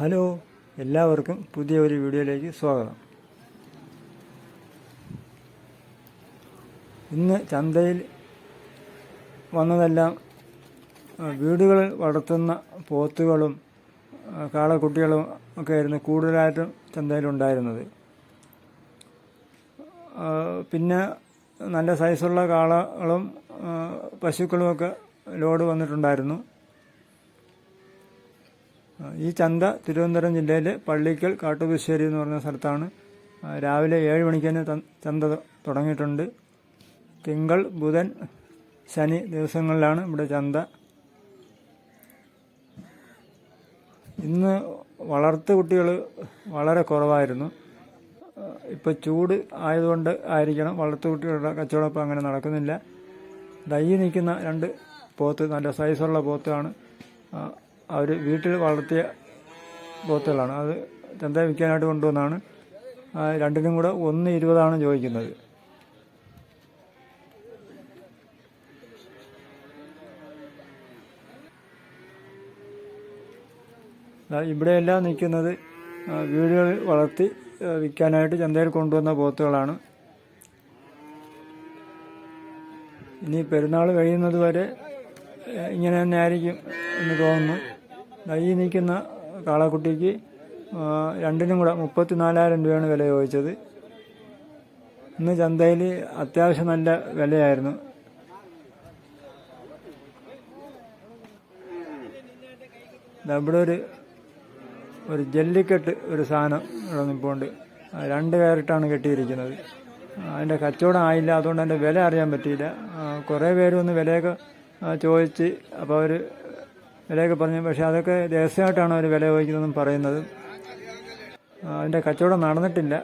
Hello എല്ലാവർക്കും പുതിയ ഒരു വീഡിയോയിലേക്ക് സ്വാഗതം. ഇന്ന് ചന്തയിൽ വന്നതെല്ലാം വീടുകളിൽ വളർത്തുന്ന പോത്തുകളും കാളക്കുട്ടികളും ഒക്കെ ആയിരുന്നു കൂടുതലായിട്ടും ചന്തയിലുണ്ടായിരുന്നത് പിന്നെ നല്ല സൈസുള്ള കാളകളും പശുക്കളുമൊക്കെ ലോഡ് വന്നിട്ടുണ്ടായിരുന്നു. ഈ ചന്ത തിരുവനന്തപുരം ജില്ലയിലെ പള്ളിക്കൽ കാട്ടുപുശ്ശേരി എന്ന് പറഞ്ഞ സ്ഥലത്താണ് രാവിലെ ഏഴ് മണിക്ക് തന്നെ ചന്ത തുടങ്ങിയിട്ടുണ്ട്. തിങ്കൾ ബുധൻ ശനി ദിവസങ്ങളിലാണ് ഇവിടെ ചന്ത. ഇന്ന് വളർത്തു കുട്ടികൾ വളരെ കുറവായിരുന്നു. ഇപ്പോൾ ചൂട് ആയതുകൊണ്ട് ആയിരിക്കണം വളർത്തു കുട്ടികളുടെ കച്ചവടം അങ്ങനെ നടക്കുന്നില്ല. ദൈ നിൽക്കുന്ന രണ്ട് പോത്ത് നല്ല സൈസുള്ള പോത്താണ്. അവർ വീട്ടിൽ വളർത്തിയ പോത്തുകളാണ് അത് ചന്ത വിൽക്കാനായിട്ട് കൊണ്ടുവന്നാണ്. രണ്ടിനും കൂടെ ഒന്ന് ഇരുപതാണ് ചോദിക്കുന്നത്. ഇവിടെയെല്ലാം നിൽക്കുന്നത് വീടുകളിൽ വളർത്തി വിൽക്കാനായിട്ട് ചന്തയിൽ കൊണ്ടുവന്ന പോത്തുകളാണ് ഇനി പെരുന്നാൾ കഴിയുന്നത് വരെ ഇങ്ങനെ തന്നെ ആയിരിക്കും എന്ന് തോന്നുന്നു. ഈ നിൽക്കുന്ന കാളക്കുട്ടിക്ക് രണ്ടിനും കൂടെ മുപ്പത്തി നാലായിരം രൂപയാണ് വില ചോദിച്ചത്. ഇന്ന് ചന്തയിൽ അത്യാവശ്യം നല്ല വിലയായിരുന്നു. ഇവിടെ ഒരു ഒരു ജല്ലിക്കെട്ട് ഒരു സാധനം ഇവിടെ നിൽപ്പുണ്ട് രണ്ട് കയറിട്ടാണ് കെട്ടിയിരിക്കുന്നത്. അതിന്റെ കച്ചവടം ആയില്ല അതുകൊണ്ട് അതിന്റെ വില അറിയാൻ പറ്റിയില്ല. കുറേ പേര് ഒന്ന് വിലയൊക്കെ ചോദിച്ച് അപ്പോൾ അവർ വിലയൊക്കെ പറഞ്ഞു. പക്ഷേ അതൊക്കെ രഹസ്യമായിട്ടാണ് അവർ വില ചോദിക്കുന്നതെന്നും പറയുന്നത്. അതിന്റെ കച്ചവടം നടന്നിട്ടില്ല.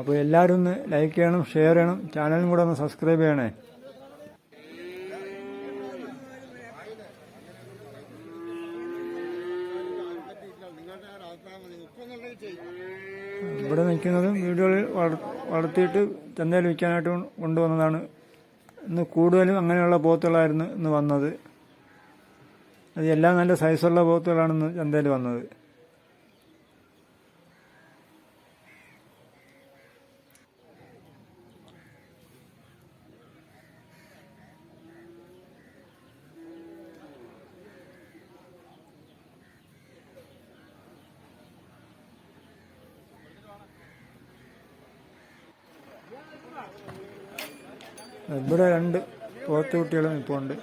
അപ്പോൾ എല്ലാവരും ഒന്ന് ലൈക്ക് ചെയ്യണം ഷെയർ ചെയ്യണം ചാനലും കൂടെ ഒന്ന് സബ്സ്ക്രൈബ് ചെയ്യണേ. ഇവിടെ നിൽക്കുന്നത് വീടുകളിൽ വളർ- വളർത്തിയിട്ട് ചന്തയിൽ വിൽക്കാനായിട്ട് കൊണ്ടുവന്നതാണ്. ഇന്ന് കൂടുതലും അങ്ങനെയുള്ള പോത്തുകളായിരുന്നു ഇന്ന് വന്നത്. അത് എല്ലാം നല്ല സൈസുള്ള പോത്തുകളാണ് ഇന്ന് ചന്തയിൽ വന്നത്. ഇവിടെ രണ്ട് പോത്ത് കുട്ടികളും ഇപ്പോൾ ഉണ്ട്.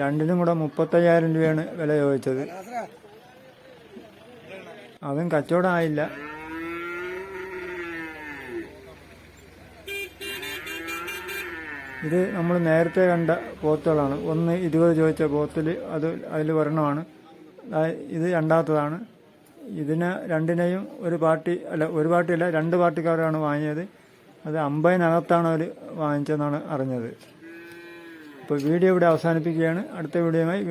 രണ്ടിനും കൂടെ മുപ്പത്തയ്യായിരം രൂപയാണ് വില ചോദിച്ചത്. അതും കച്ചവടം ആയില്ല. ഇത് നമ്മൾ നേരത്തെ കണ്ട പോത്തുകളാണ്. ഒന്ന് ഇരുപത് ചോദിച്ച പോത്തിൽ അത് അതിൽ ഒരെണ്ണമാണ്. ഇത് രണ്ടാമത്തതാണ് ഇതിന് രണ്ടിനെയും ഒരു പാർട്ടി അല്ല ഒരു പാർട്ടിയല്ല രണ്ട് പാർട്ടിക്കാരാണ് വാങ്ങിയത്. അത് അമ്പതിനകത്താണ് അവർ വാങ്ങിച്ചതെന്നാണ് അറിഞ്ഞത്. അപ്പോൾ വീഡിയോ ഇവിടെ അവസാനിപ്പിക്കുകയാണ്. അടുത്ത വീഡിയോയുമായി